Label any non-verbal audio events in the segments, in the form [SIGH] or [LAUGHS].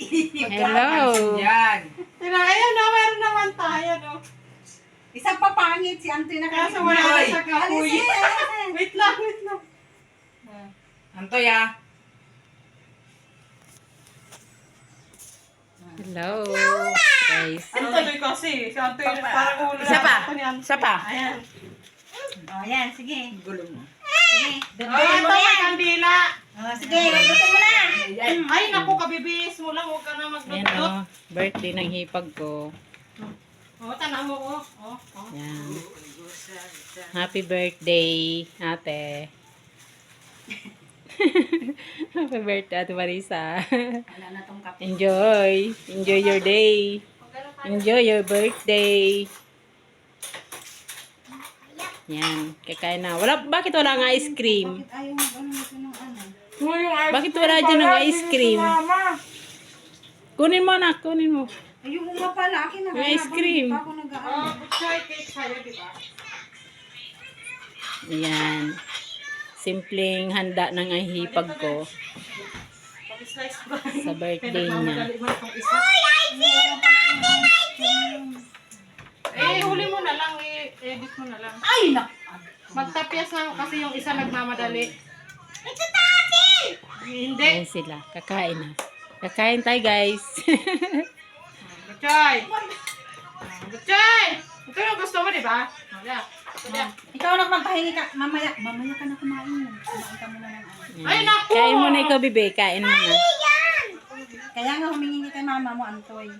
Hello. Yan. Ayan na, meron naman tayo, no? Isang papangit si Antoy na Kaso wala na sa kahoy. Eh. Wait lang, wait lang. Antoy ah. Hello. Guys. Antoy kasi. Si Antoy parang ulo. Isa pa. Isa pa. Ayan. Oh, yan. Sige. Gulo mo. Oh, Sige. ito Dagdagan mo may yan. kandila. Oh, sige. Gusto mo na. Ay, naku, kabibis mo lang. Huwag ka na Ayan magdudot. o. Birthday ng hipag ko. Oh, tanaw mo, oh. Oh, oh. Yan. Happy birthday, ate. [LAUGHS] Happy birthday, ate Marisa. Wala na tong kape. Enjoy. Enjoy your day. Enjoy your birthday. Yan. Kakain na. Wala, bakit wala ng ice cream? Bakit ayaw mo ano nito ng ano? Bakit wala dyan ng ice cream? Kunin mo na, kunin mo. Ayun nga pala. Akin na. Yung ice cream. Pa ako. Oh, butchoy cake sa'yo, di ba? Ayan. Simpleng handa ng hipag ko Pag-slice ba? sa birthday niya. Madali mo itong isa. Eh, huli mo na lang. I-edit mo na lang. Ay, nak. Magtapyas lang kasi yung isa nagmamadali. Hindi. Ayan sila. Kakain na. Kakain tayo, guys. Butchoy! Butchoy! Ito yung gusto mo, di ba? Wala. Wala. Ikaw na magpahingi ka. Mamaya. Mamaya ka na kumain. Kumain ka muna ng ano. Ay, naku! Kain mo na ikaw, bebe. Kain mo na. Kaya nga humingi kay mama mo, Antoy.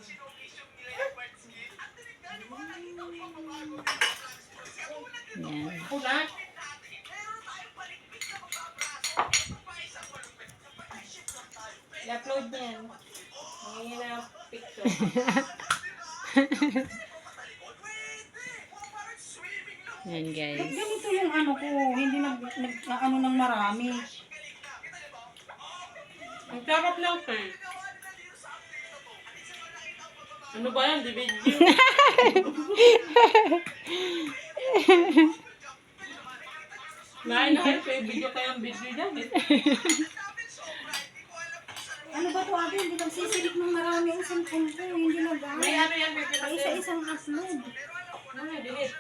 Ayan. Pula. I-upload niya yan. Mangingi na [LAUGHS] Ayan, guys. Ganito yung ano ko. Hindi nag, nag ano ng marami. Ang sarap lang, sir. Ano ba yan? DVD? Nain [LAUGHS] na kayo video kayang video dyan. eh. [LAUGHS] Ano ba to ate? Hindi nagsisilip ng marami ang cellphone ko. Hindi nag May ano yan, may Ay, pinag isa-isang upload. Ano, delete.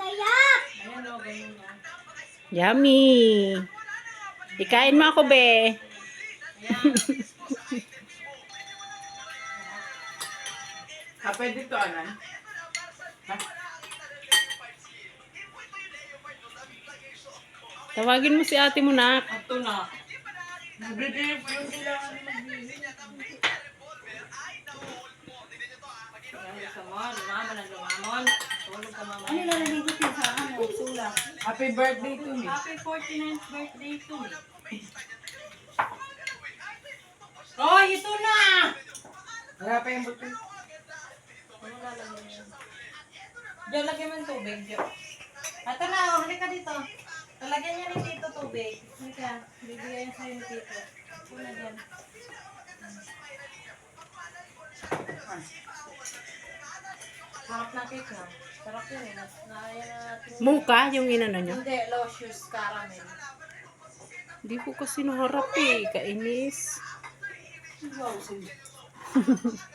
Ayan o, ganyan o. Yummy! Ikain mo ako, be. Ah, pwede to, anan? Tawagin mo si ate mo na. Ito na. Po yung sila. Lumamon, lumamon ang lumamon. Tulog ka mama. Ano lalagay ko sa ano? Sula. Happy birthday to me. Happy 49th birthday to me. Oh, ito na! Wala pa yung. Ano niya? Diyan, lagyan mo yung tubig. Diyan. Ito na, oh, halika dito. Ni Tito tubig. Halika, bibigyan niya sa'yo ni Tito. Una dyan. Sarap na cake na. Sarap yun eh. Na. Muka, yung inano nyo. Hindi, Locious Caramel. Hindi ko kasi naharap eh. Kainis. Wow, sige. [LAUGHS]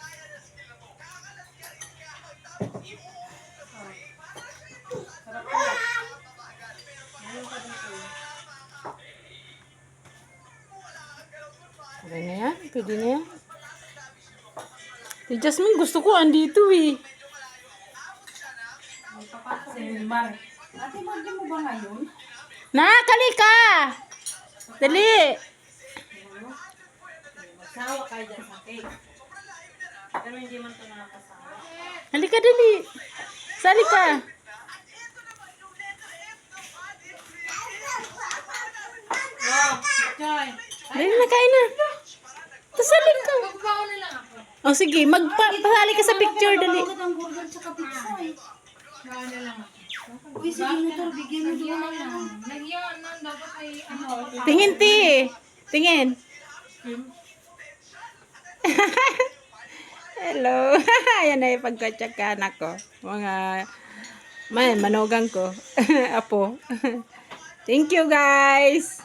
Pwede na yan? Si Jasmine, gusto ko andito eh. Silmar. Ate, birthday mo ba ngayon? Nakakali ka! Dali! Magsawa kayo dyan sa cake. Pero hindi man ito nakakasawa. Halika dali! Sali ka! Joy. Dali na, kain na. Ka. Magbabawa na lang ako. O sige, magpasali ka sa picture, dali. Ang burger tsaka pizza eh? Bawa na lang ako. Uy, sige motor, bigyan mo doon na lang. Nagyan na, dapat ay ano. Tingin, ti. Tingin. [LAUGHS] Hello. [LAUGHS] Ayan na yung pagkatsyakan ako. Mga, man, manugang ko. [LAUGHS] Apo. Thank you, guys.